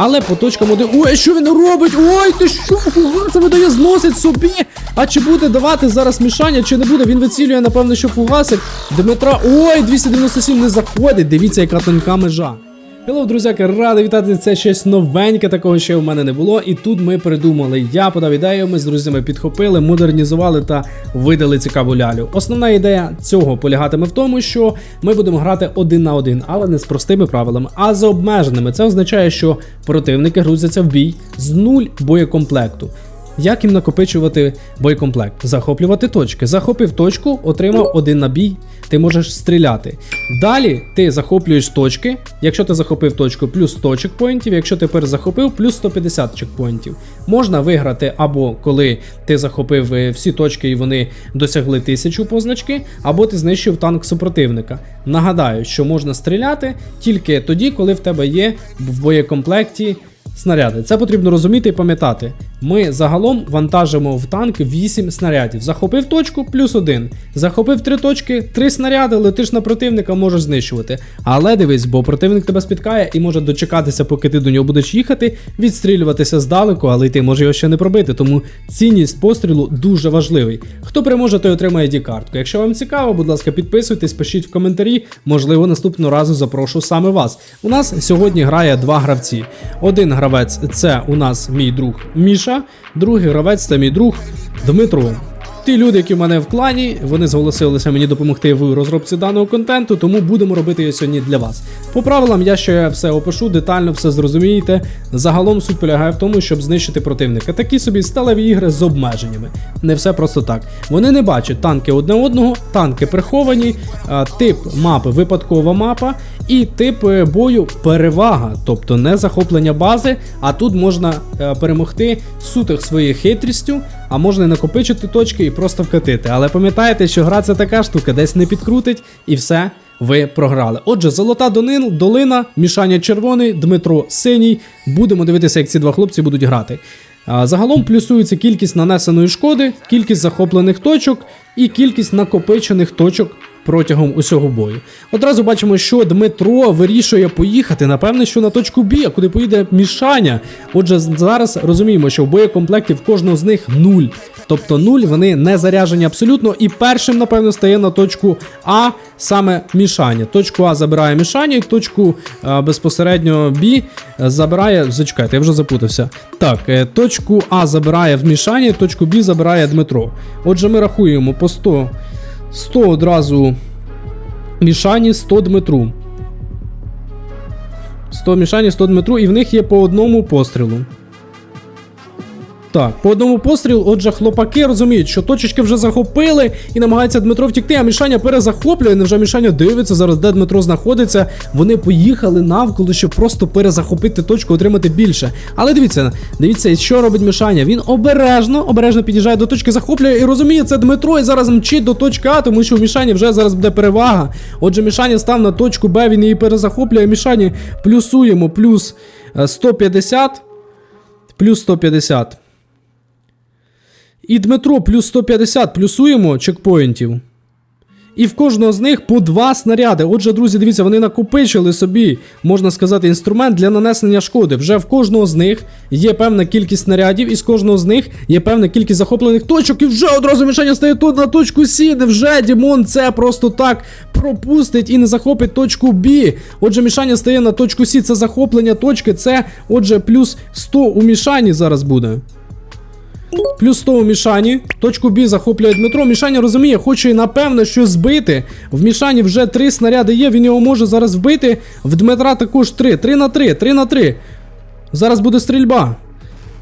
Але по точкам один. Ой, що він робить? Ой, ти що? Фугаси видає, зносить собі. А чи буде давати зараз мішання, чи не буде? Він вицілює, напевно, що фугасик. Дмитра. Ой, 297 не заходить. Дивіться, яка тонка межа. Хеллоу, друзяки, радий вітати. Це щось новеньке, такого ще в мене не було. І тут ми придумали. Я подав ідею, ми з друзями підхопили, модернізували та видали цікаву лялю. Основна ідея цього полягатиме в тому, що ми будемо грати один на один, але не з простими правилами, а з обмеженими. Це означає, що противники грузяться в бій з нуль боєкомплекту. Як їм накопичувати боєкомплект? Захоплювати точки. Захопив точку, отримав один набій, ти можеш стріляти. Далі ти захоплюєш точки. Якщо ти захопив точку, плюс 100 чекпоінтів, якщо ти перезахопив, плюс 150 чекпоінтів. Можна виграти або коли ти захопив е, всі точки і вони досягли тисячу позначки, або ти знищив танк супротивника. Нагадаю, що можна стріляти тільки тоді, коли в тебе є в боєкомплекті снаряди. Це потрібно розуміти і пам'ятати. Ми загалом вантажимо в танк 8 снарядів. Захопив точку плюс 1. Захопив 3 точки, 3 снаряди, летиш на противника, можеш знищувати. Але дивись, бо противник тебе спіткає і може дочекатися, поки ти до нього будеш їхати, відстрілюватися здалеку, але й ти може його ще не пробити. Тому цінність пострілу дуже важливий. Хто переможе, той отримає D-картку. Якщо вам цікаво, будь ласка, підписуйтесь, пишіть в коментарі. Можливо, наступного разу запрошу саме вас. У нас сьогодні грає два гравці. Один гравець це у нас мій друг Міша, другий гравець це мій друг Дмитро. Ті люди, які в мене в клані, вони зголосилися мені допомогти в розробці даного контенту, тому будемо робити його сьогодні для вас. По правилам я ще все опишу, детально все зрозумієте. Загалом суть полягає в тому, щоб знищити противника. Такі собі сталеві ігри з обмеженнями. Не все просто так. Вони не бачать танки одне одного, танки приховані, тип мапи випадкова мапа, і тип е, бою перевага, тобто не захоплення бази, а тут можна е, перемогти суто своєю хитрістю, а можна накопичити точки і просто вкатити. Але пам'ятайте, що гра це така штука, десь не підкрутить і все. Ви програли. Отже, золота донин, долина, мішання червоний, Дмитро синій. Будемо дивитися, як ці два хлопці будуть грати. Загалом плюсується кількість нанесеної шкоди, кількість захоплених точок і кількість накопичених точок протягом усього бою. Одразу бачимо, що Дмитро вирішує поїхати, напевне, що на точку Б, а куди поїде мішання. Отже, зараз розуміємо, що в боєкомплекті в кожного з них нуль. Тобто нуль, вони не заряжені абсолютно. І першим, напевно, стає на точку А саме мішання. Точку А забирає мішання, і точку а, безпосередньо Б е, забирає. Зачекайте, я вже запутався. Так, е, точку А забирає в мішання, точку Б забирає Дмитро. Отже, ми рахуємо по 100. 100 одразу мішані, 100 Дмитру. 100 мішані, 100 Дмитру, і в них є по одному пострілу. Так, по одному пострілу, отже, хлопаки розуміють, що точечки вже захопили і намагається Дмитро втікти, а Мішаня перезахоплює. Невже Мішаня дивиться зараз, де Дмитро знаходиться. Вони поїхали навколо, щоб просто перезахопити точку, отримати більше. Але дивіться, дивіться, що робить Мішаня. Він обережно, обережно під'їжджає до точки, захоплює і розуміє, це Дмитро і зараз мчить до точки А, тому що в Мішані вже зараз буде перевага. Отже, Мішаня став на точку Б, він її перезахоплює. Мішані плюсуємо плюс е, 150. Плюс 150. І Дмитро плюс 150 плюсуємо чекпоінтів. І в кожного з них по два снаряди. Отже, друзі, дивіться, вони накопичили собі, можна сказати, інструмент для нанесення шкоди. Вже в кожного з них є певна кількість снарядів, і з кожного з них є певна кількість захоплених точок. І вже одразу мішання стає тут на точку Сі. Невже Дімон це просто так пропустить і не захопить точку Б. Отже, мішання стає на точку Сі. Це захоплення точки. Це, отже, плюс 100 у мішанні зараз буде. Плюс 100 у Мішані. Точку Б захоплює Дмитро. Мішаня розуміє, хоче напевно щось збити. В Мішані вже три снаряди є, він його може зараз вбити. В Дмитра також три. Три на три, три на три. Зараз буде стрільба.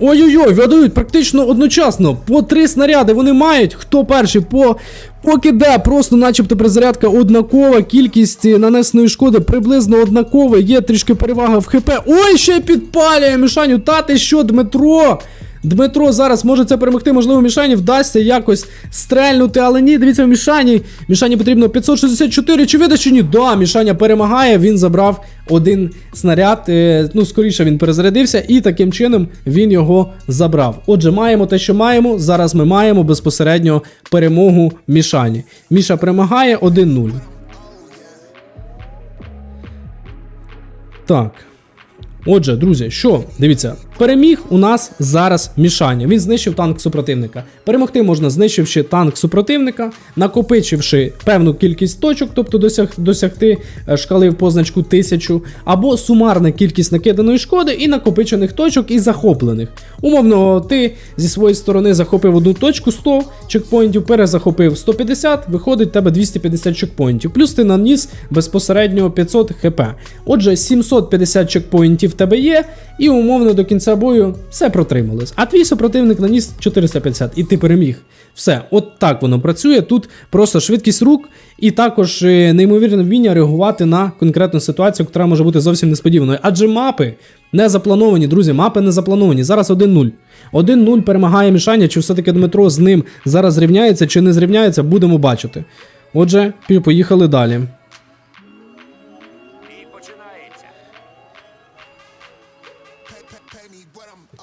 Ой-ой-ой, видають практично одночасно. По три снаряди вони мають. Хто перший? По поки де, просто начебто перезарядка однакова, кількість нанесеної шкоди приблизно однакова. Є трішки перевага в ХП. Ой, ще підпалює Мішаню. Та ти що, Дмитро? Дмитро зараз може це перемогти, можливо, Мішані вдасться якось стрельнути, але ні, дивіться, Мішані. Мішані потрібно 564, чи вида, чи ні? Да, Мішаня перемагає, він забрав один снаряд. Е, ну, скоріше він перезарядився, і таким чином він його забрав. Отже, маємо те, що маємо. Зараз ми маємо безпосередньо перемогу Мішані. Міша перемагає 1-0. Так. Отже, друзі, що дивіться, переміг у нас зараз мішання. Він знищив танк супротивника. Перемогти можна, знищивши танк супротивника, накопичивши певну кількість точок, тобто досяг, досягти е, шкали в позначку 1000, або сумарна кількість накиданої шкоди і накопичених точок і захоплених. Умовно, ти зі своєї сторони захопив одну точку 100 чекпоінтів, перезахопив 150, виходить тебе 250 чекпоінтів. Плюс ти наніс безпосередньо 500 хп. Отже, 750 чекпоінтів тебе є, і умовно до кінця бою все протрималось. А твій супротивник наніс 450, і ти переміг. Все, от так воно працює. Тут просто швидкість рук і також е, неймовірне вміння реагувати на конкретну ситуацію, яка може бути зовсім несподіваною. Адже мапи не заплановані, друзі, мапи не заплановані. Зараз 1-0. 1-0 перемагає мішання, чи все-таки Дмитро з ним зараз зрівняється, чи не зрівняється, будемо бачити. Отже, поїхали далі.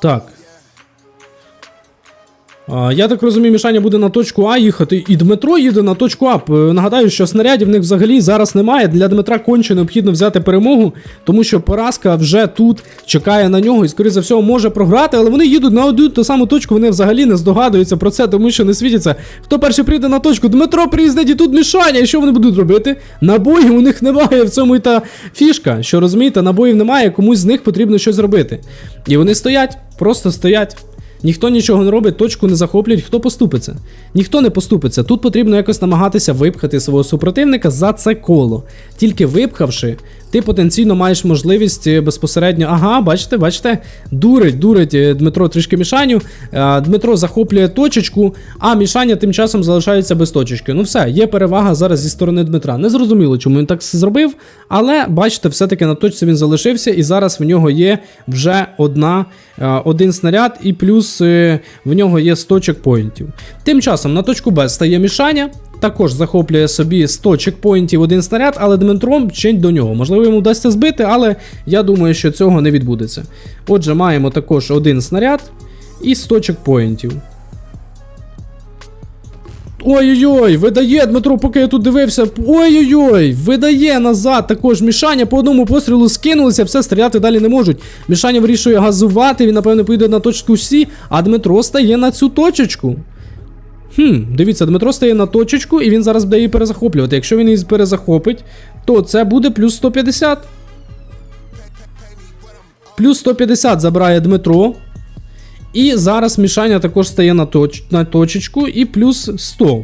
Так. Я так розумію, Мішаня буде на точку А їхати, і Дмитро їде на точку А. Нагадаю, що снарядів в них взагалі зараз немає. Для Дмитра конче необхідно взяти перемогу, тому що поразка вже тут чекає на нього і, скоріше за всього, може програти, але вони їдуть на одну ту саму точку, вони взагалі не здогадуються про це, тому що не світяться. Хто перший прийде на точку? Дмитро приїздить і тут Мішаня. І що вони будуть робити? Набоїв у них немає. В цьому і та фішка. Що розумієте, набоїв немає, комусь з них потрібно щось зробити. І вони стоять, просто стоять. Ніхто нічого не робить, точку не захоплюють, хто поступиться? Ніхто не поступиться. Тут потрібно якось намагатися випхати свого супротивника за це коло. Тільки випхавши, ти потенційно маєш можливість е, безпосередньо. Ага, бачите, бачите, дурить, дурить е, Дмитро трішки мішаню. Е, Дмитро захоплює точечку, а мішання тим часом залишається без точечки. Ну все, є перевага зараз зі сторони Дмитра. Не зрозуміло, чому він так зробив, але бачите, все-таки на точці він залишився, і зараз в нього є вже одна, один снаряд, і плюс е, в нього є 100 чекпоінтів. Тим часом на точку Б стає Мішаня. Також захоплює собі 100 чекпоінтів один снаряд, але Дмитро вчить до нього. Можливо, йому вдасться збити, але я думаю, що цього не відбудеться. Отже, маємо також один снаряд і 100 чекпоінтів. Ой-ой-ой, видає Дмитро, поки я тут дивився. Ой-ой-ой, видає назад також мішання по одному пострілу скинулися, все стріляти далі не можуть. Мішання вирішує газувати, він, напевно, поїде на точку Сі, а Дмитро стає на цю точечку. Хм, дивіться, Дмитро стає на точечку і він зараз буде її перезахоплювати. Якщо він її перезахопить, то це буде плюс 150. Плюс 150 забирає Дмитро. І зараз мішання також стає на, точ, на точечку і плюс 100.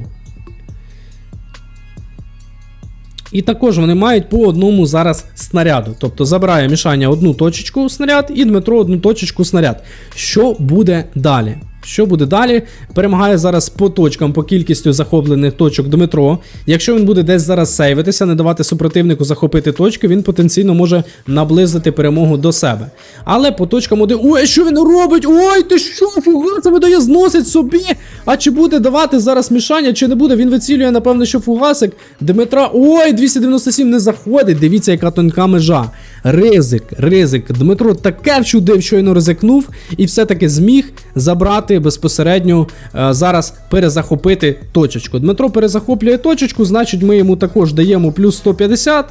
І також вони мають по одному зараз снаряду. Тобто забирає мішання одну точечку снаряд і Дмитро одну точечку снаряд. Що буде далі? Що буде далі? Перемагає зараз по точкам, по кількістю захоплених точок Дмитро. Якщо він буде десь зараз сейвитися, не давати супротивнику захопити точки, він потенційно може наблизити перемогу до себе. Але по точкам один. Ой, що він робить? Ой, ти що? Фуга, це видає, зносить собі. А чи буде давати зараз мішання, чи не буде? Він вицілює, напевно, що фугасик. Дмитра. Ой, 297 не заходить. Дивіться, яка тонка межа. Ризик, ризик. Дмитро таке вчудив, щойно ризикнув, і все-таки зміг забрати безпосередньо е, зараз перезахопити точечку. Дмитро перезахоплює точечку, значить ми йому також даємо плюс 150.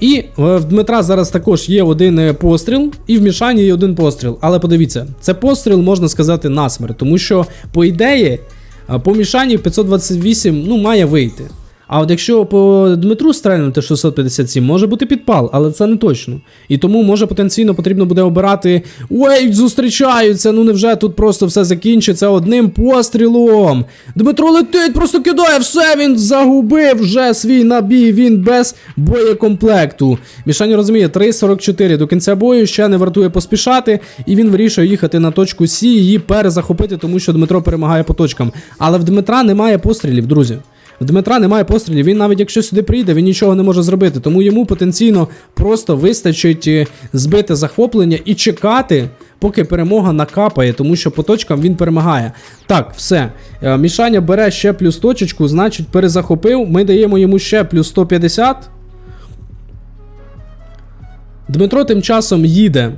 І е, в Дмитра зараз також є один е, постріл, і в мішані є один постріл. Але подивіться, це постріл можна сказати насмерть, тому що, по ідеї, по мішані 528 ну, має вийти. А от якщо по Дмитру стрельнути 657, може бути підпал, але це не точно. І тому може потенційно потрібно буде обирати. Ой, зустрічаються! Ну невже тут просто все закінчиться одним пострілом. Дмитро летить, просто кидає все, він загубив вже свій набій, він без боєкомплекту. Мішаня розуміє, 3.44 до кінця бою, ще не вартує поспішати, і він вирішує їхати на точку Сі, її перезахопити, тому що Дмитро перемагає по точкам. Але в Дмитра немає пострілів, друзі. В Дмитра немає пострілів, він навіть якщо сюди прийде, він нічого не може зробити. Тому йому потенційно просто вистачить е, збити захоплення і чекати, поки перемога накапає, тому що по точкам він перемагає. Так, все. Е, Мішаня бере ще плюс точечку, значить перезахопив. Ми даємо йому ще плюс 150. Дмитро тим часом їде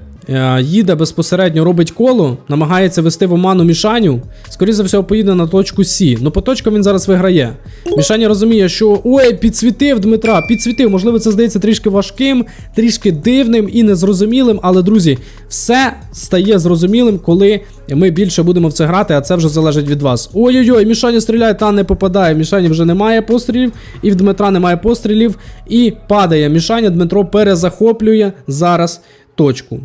їде безпосередньо, робить коло, намагається вести в оману Мішаню. Скоріше за всього, поїде на точку Сі. Ну по точкам він зараз виграє. Мішаня розуміє, що ой, підсвітив Дмитра, підсвітив. Можливо, це здається трішки важким, трішки дивним і незрозумілим. Але, друзі, все стає зрозумілим, коли ми більше будемо в це грати, а це вже залежить від вас. Ой-ой-ой, Мішаня стріляє, та не попадає. Мішані вже немає пострілів, і в Дмитра немає пострілів. І падає Мішаня. Дмитро перезахоплює зараз точку.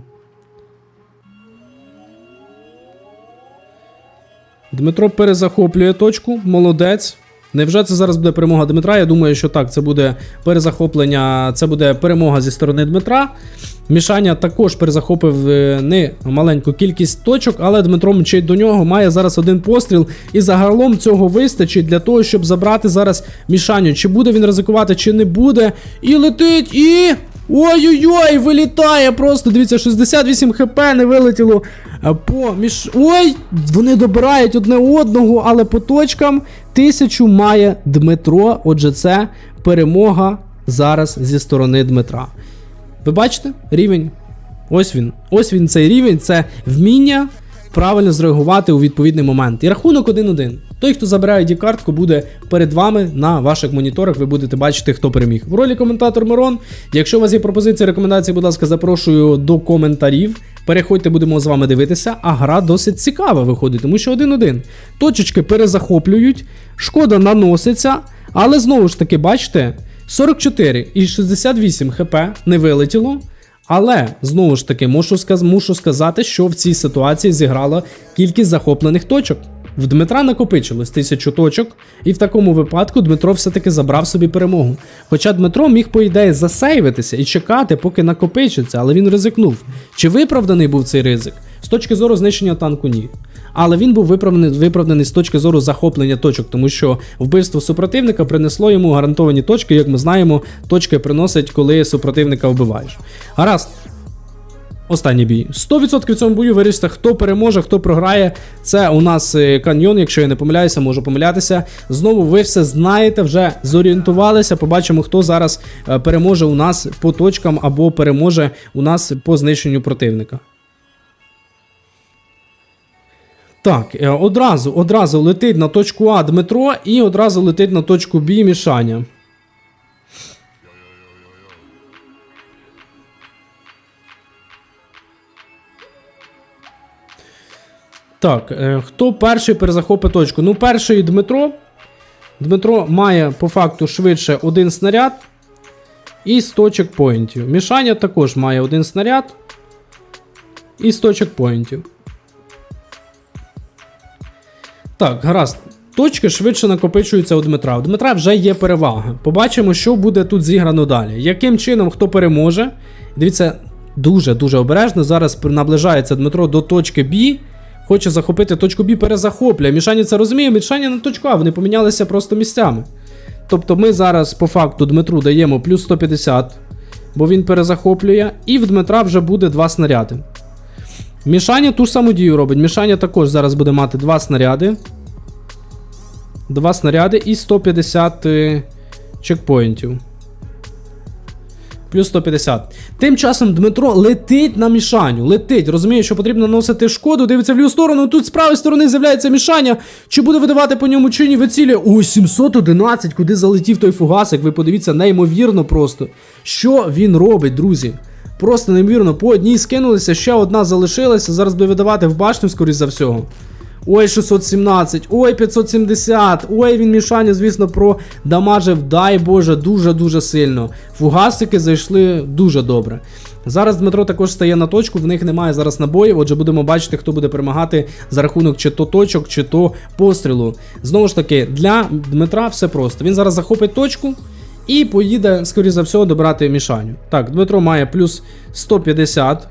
Дмитро перезахоплює точку, молодець. Невже це зараз буде перемога Дмитра? Я думаю, що так, це буде перезахоплення, це буде перемога зі сторони Дмитра. Мішаня також перезахопив е, не маленьку кількість точок, але Дмитро мчить до нього, має зараз один постріл. І загалом цього вистачить для того, щоб забрати зараз Мішаню. Чи буде він ризикувати, чи не буде. І летить, і. Ой-ой-ой, вилітає просто. Дивіться, 68 хп не вилетіло. е, По між. Ой! Вони добирають одне одного, але по точкам тисячу має Дмитро. Отже, це перемога зараз зі сторони Дмитра. Ви бачите рівень? Ось він. Ось він цей рівень. Це вміння правильно зреагувати у відповідний момент. І рахунок 1-1. Той, хто забирає ді картку, буде перед вами на ваших моніторах. Ви будете бачити, хто переміг. В ролі коментатор Мирон. Якщо у вас є пропозиції, рекомендації, будь ласка, запрошую до коментарів. Переходьте, будемо з вами дивитися. А гра досить цікава виходить, тому що 1-1. Точечки перезахоплюють, шкода наноситься, але знову ж таки, бачите, 44 і 68 хп не вилетіло. Але знову ж таки мушу, сказ... мушу сказати, що в цій ситуації зіграла кількість захоплених точок. В Дмитра накопичилось тисячу точок, і в такому випадку Дмитро все-таки забрав собі перемогу. Хоча Дмитро міг, по ідеї, засейвитися і чекати, поки накопичиться, але він ризикнув. Чи виправданий був цей ризик? З точки зору знищення танку ні. Але він був виправданий, виправданий з точки зору захоплення точок, тому що вбивство супротивника принесло йому гарантовані точки. Як ми знаємо, точки приносять, коли супротивника вбиваєш. Гаразд. Останній бій. 100% в цьому бою вирішиться, хто переможе, хто програє. Це у нас е, каньйон, якщо я не помиляюся, можу помилятися. Знову ви все знаєте, вже зорієнтувалися. Побачимо, хто зараз е, переможе у нас по точкам або переможе у нас по знищенню противника. Так, е, одразу, одразу летить на точку А Дмитро і одразу летить на точку Б Мішаня. Так, е, хто перший перезахопить точку? Ну, перший Дмитро. Дмитро має по факту швидше один снаряд і 100 чекпоінтів. Мішаня також має один снаряд і 100 чекпоінтів. Так, гаразд. Точки швидше накопичуються у Дмитра. У Дмитра вже є перевага. Побачимо, що буде тут зіграно далі. Яким чином хто переможе. Дивіться, дуже-дуже обережно. Зараз наближається Дмитро до точки Б. Хоче захопити точку Б, перезахоплює. Мішані це розуміє, Мішані на точку А, вони помінялися просто місцями. Тобто ми зараз по факту Дмитру даємо плюс 150, бо він перезахоплює, і в Дмитра вже буде два снаряди. Мішаня ту ж саму дію робить. Мішаня також зараз буде мати два снаряди. Два снаряди і 150 е, чекпоінтів. Плюс 150. Тим часом Дмитро летить на мішаню. Летить. Розуміє, що потрібно наносити шкоду. Дивиться в ліву сторону. Тут з правої сторони з'являється мішання. Чи буде видавати по ньому чи ні вицілює? Ой, 711, куди залетів той фугасик. Ви подивіться, неймовірно просто. Що він робить, друзі? Просто неймовірно. По одній скинулися, ще одна залишилася. Зараз буде видавати в башню, скоріш за всього. Ой, 617, ой, 570, ой, він мішання, звісно, продамажив, дай Боже, дуже-дуже сильно. Фугасики зайшли дуже добре. Зараз Дмитро також стає на точку, в них немає зараз набоїв, отже, будемо бачити, хто буде перемагати за рахунок чи то точок, чи то пострілу. Знову ж таки, для Дмитра все просто. Він зараз захопить точку і поїде, скоріше за все, добрати мішаню. Так, Дмитро має плюс 150.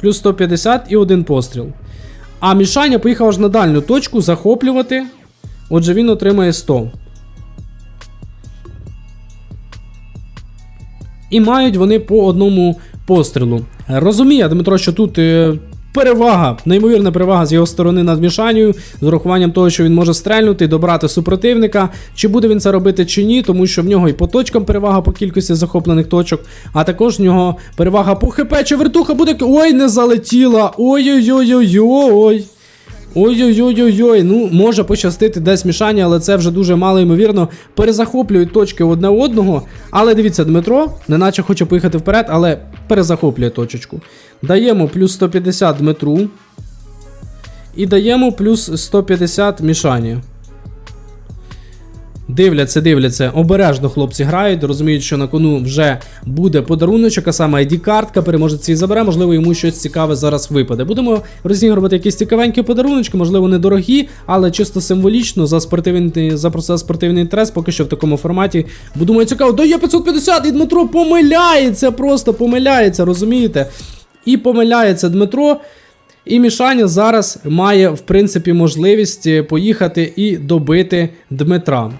Плюс 150 і один постріл. А Мішаня поїхав аж на дальню точку захоплювати. Отже, він отримає 100. І мають вони по одному пострілу. Розуміє Дмитро, що тут е, перевага, неймовірна перевага з його сторони над мішанню, з урахуванням того, що він може стрельнути добрати супротивника. Чи буде він це робити чи ні, тому що в нього і по точкам перевага по кількості захоплених точок, а також в нього перевага по хп. Чи вертуха буде. Ой, не залетіла! Ой-ой-ой-ой-ой! Ой-ой-ой-ой-ой, ну може пощастити десь мішання, але це вже дуже мало ймовірно. Перезахоплюють точки одне одного. Але дивіться, Дмитро, неначе хоче поїхати вперед, але перезахоплює точечку. Даємо плюс 150 Дмитру. І даємо плюс 150 мішані. Дивляться, дивляться, обережно хлопці грають, розуміють, що на кону вже буде подаруночок, а саме ID-картка, переможець її забере, можливо, йому щось цікаве зараз випаде. Будемо розігрувати якісь цікавенькі подаруночки, можливо, недорогі, але чисто символічно за спортивний, за просто спортивний інтерес, поки що в такому форматі. Бо думаю, цікаво, дає 550 і Дмитро помиляється, просто помиляється, розумієте? І помиляється Дмитро. І Мішаня зараз має, в принципі, можливість е, поїхати і добити Дмитра.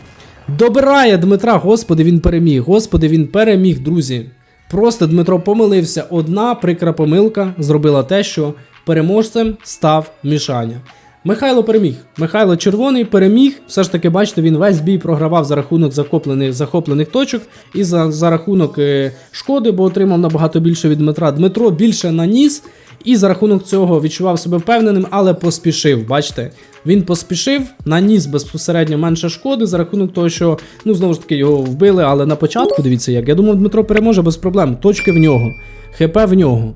Добирає Дмитра, господи, він переміг. Господи, він переміг, друзі. Просто Дмитро помилився. Одна прикра помилка зробила те, що переможцем став Мішаня. Михайло переміг. Михайло Червоний переміг. Все ж таки, бачите, він весь бій програвав за рахунок захоплених, захоплених точок і за, за рахунок е, шкоди, бо отримав набагато більше від Дмитра. Дмитро більше наніс. І за рахунок цього відчував себе впевненим, але поспішив. Бачите, він поспішив, наніс безпосередньо менше шкоди за рахунок того, що ну знову ж таки його вбили. Але на початку дивіться, як я думав, Дмитро переможе без проблем. Точки в нього, хп в нього.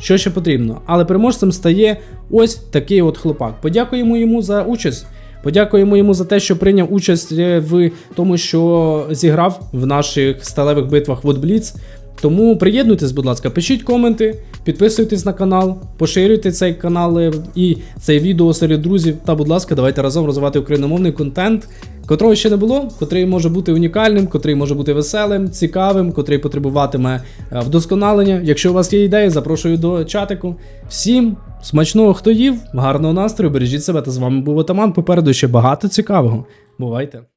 Що ще потрібно? Але переможцем стає ось такий от хлопак. Подякуємо йому за участь. Подякуємо йому за те, що прийняв участь е, в тому, що зіграв в наших сталевих битвах Водбліц. Тому приєднуйтесь, будь ласка, пишіть коменти, підписуйтесь на канал, поширюйте цей канал е, і це відео серед друзів. Та, будь ласка, давайте разом розвивати україномовний контент, котрого ще не було, котрий може бути унікальним, котрий може бути веселим, цікавим, котрий потребуватиме е, вдосконалення. Якщо у вас є ідеї, запрошую до чатику. Всім смачного, хто їв, гарного настрою, бережіть себе. Та з вами був Отаман. Попереду ще багато цікавого. Бувайте!